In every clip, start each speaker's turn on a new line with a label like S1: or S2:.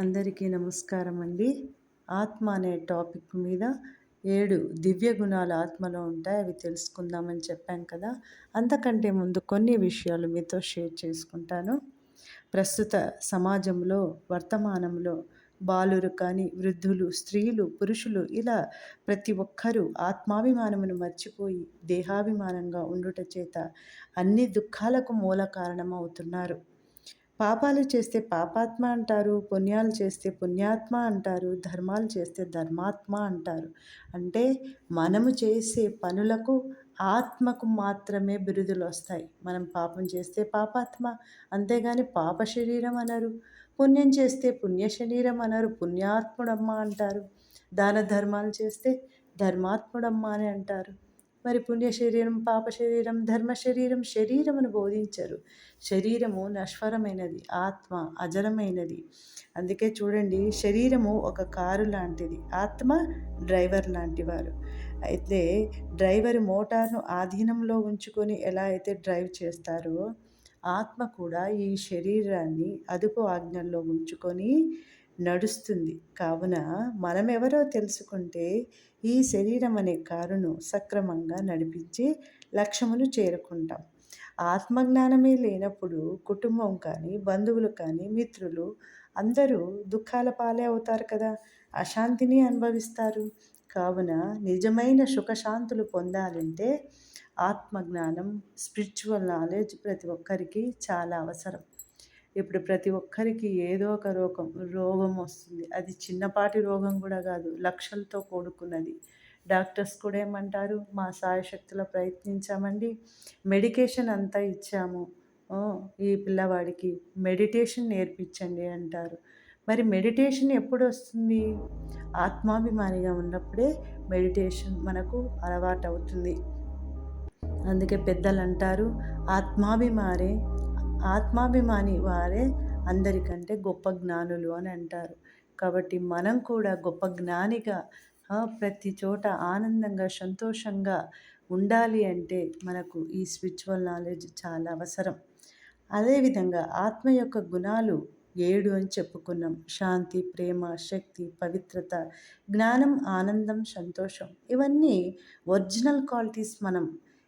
S1: అందరికీ నమస్కారం అండి ఆత్మ అనే టాపిక్ మీద ఏడు దివ్య గుణాలు ఆత్మలో ఉంటాయి అవి తెలుసుకుందామని చెప్పాం కదా. అంతకంటే ముందు కొన్ని విషయాలు మీతో షేర్ చేసుకుంటాను. ప్రస్తుత సమాజంలో వర్తమానంలో బాలురు కానీ వృద్ధులు స్త్రీలు పురుషులు ఇలా ప్రతి ఒక్కరూ ఆత్మాభిమానమును మర్చిపోయి దేహాభిమానంగా ఉండుట చేత అన్ని దుఃఖాలకు మూల కారణమవుతున్నారు. పాపాలు చేస్తే పాపాత్మ అంటారు పుణ్యాలు చేస్తే పుణ్యాత్మ అంటారు ధర్మాలు చేస్తే ధర్మాత్మ అంటారు. అంటే మనము చేసే పనులకు ఆత్మకు మాత్రమే బిరుదులు వస్తాయి. మనం పాపం చేస్తే పాపాత్మ అంతేగాని పాప శరీరం అనరు. పుణ్యం చేస్తే పుణ్య శరీరం అనరు పుణ్యాత్ముడమ్మ అంటారు. దాన ధర్మాలు చేస్తే ధర్మాత్ముడమ్మ అని అంటారు. మరి పుణ్య శరీరం పాప శరీరం ధర్మ శరీరం శరీరమును బోధించరు. శరీరము నశ్వరమైనది ఆత్మ అజరమైనది అందుకే చూడండి శరీరము ఒక కారు లాంటిది ఆత్మ డ్రైవర్ లాంటివారు అయితే డ్రైవర్ మోటార్ను ఆధీనంలో ఉంచుకొని ఎలా అయితే డ్రైవ్ చేస్తారో ఆత్మ కూడా ఈ శరీరాన్ని అదుపు ఆజ్ఞల్లో ఉంచుకొని నడుస్తుంది. కావున మనమెవరో తెలుసుకుంటే ఈ శరీరం అనే కారును సక్రమంగా నడిపించి లక్ష్యమును చేరుకుంటాం. ఆత్మజ్ఞానమే లేనప్పుడు కుటుంబం కానీ బంధువులు కానీ మిత్రులు అందరూ దుఃఖాల పాలే అవుతారు కదా? అశాంతిని అనుభవిస్తారు. కావున నిజమైన సుఖశాంతులు పొందాలంటే ఆత్మజ్ఞానం స్పిరిచువల్ నాలెడ్జ్ ప్రతి ఒక్కరికి చాలా అవసరం. ఇప్పుడు ప్రతి ఒక్కరికి ఏదో ఒక రోగం రోగం వస్తుంది. అది చిన్నపాటి రోగం కూడా కాదు లక్షలతో కూడుకున్నది. డాక్టర్స్ కూడా ఏమంటారు మా సాయశక్తిలో ప్రయత్నించామండి మెడికేషన్ అంతా ఇచ్చాము. ఈ పిల్లవాడికి మెడిటేషన్ నేర్పించండి అంటారు. మరి మెడిటేషన్ ఎప్పుడు వస్తుంది? ఆత్మాభిమానిగా ఉన్నప్పుడే మెడిటేషన్ మనకు అలవాటు అవుతుంది అందుకే పెద్దలు అంటారు ఆత్మాభిమారే ఆత్మాభిమాని వారే అందరికంటే గొప్ప జ్ఞానులు అని అంటారు. కాబట్టి మనం కూడా గొప్ప జ్ఞానిగా ప్రతి చోట ఆనందంగా సంతోషంగా ఉండాలి అంటే మనకు ఈ స్పిరిచువల్ నాలెడ్జ్ చాలా అవసరం. అదేవిధంగా ఆత్మ యొక్క గుణాలు ఏడు అని చెప్పుకున్నాం. శాంతి ప్రేమ శక్తి పవిత్రత జ్ఞానం ఆనందం సంతోషం ఇవన్నీ ఒరిజినల్ క్వాలిటీస్ మనం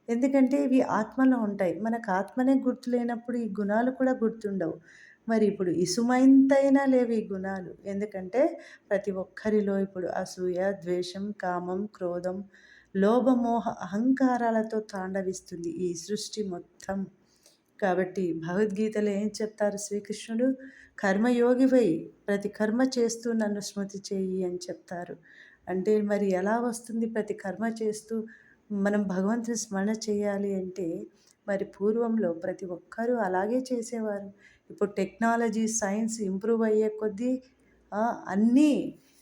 S1: ఎందుకంటే ఇవి ఆత్మలో ఉంటాయి. మనకు ఆత్మనే గుర్తు లేనప్పుడు ఈ గుణాలు కూడా గుర్తుండవు. మరి ఇప్పుడు ఇసుమైంతైనా లేవు ఈ గుణాలు. ఎందుకంటే ప్రతి ఒక్కరిలో ఇప్పుడు అసూయ ద్వేషం కామం క్రోధం లోభమోహ అహంకారాలతో తాండవిస్తుంది ఈ సృష్టి మొత్తం. కాబట్టి భగవద్గీతలో ఏం చెప్తారు శ్రీకృష్ణుడు? కర్మయోగివై ప్రతి కర్మ చేస్తూ నన్ను స్మృతి చేయి అని చెప్తారు. అంటే మరి ఎలా వస్తుంది ప్రతి కర్మ చేస్తూ? మనం భగవంతుని స్మరణ చేయాలి అంటే మరి పూర్వంలో ప్రతి ఒక్కరూ అలాగే చేసేవారు. ఇప్పుడు టెక్నాలజీ సైన్స్ ఇంప్రూవ్ అయ్యే కొద్దీ అన్నీ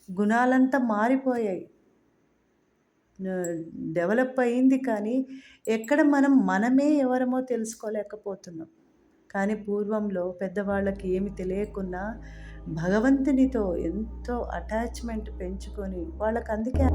S1: గుణాలంతా మారిపోయాయి. డెవలప్ అయింది కానీ ఎక్కడ మనం మనమే ఎవరమో తెలుసుకోలేకపోతున్నాం. కానీ పూర్వంలో పెద్దవాళ్ళకి ఏమి తెలియకున్నా భగవంతునితో ఎంతో అటాచ్మెంట్ పెంచుకొని వాళ్ళకి అందుకే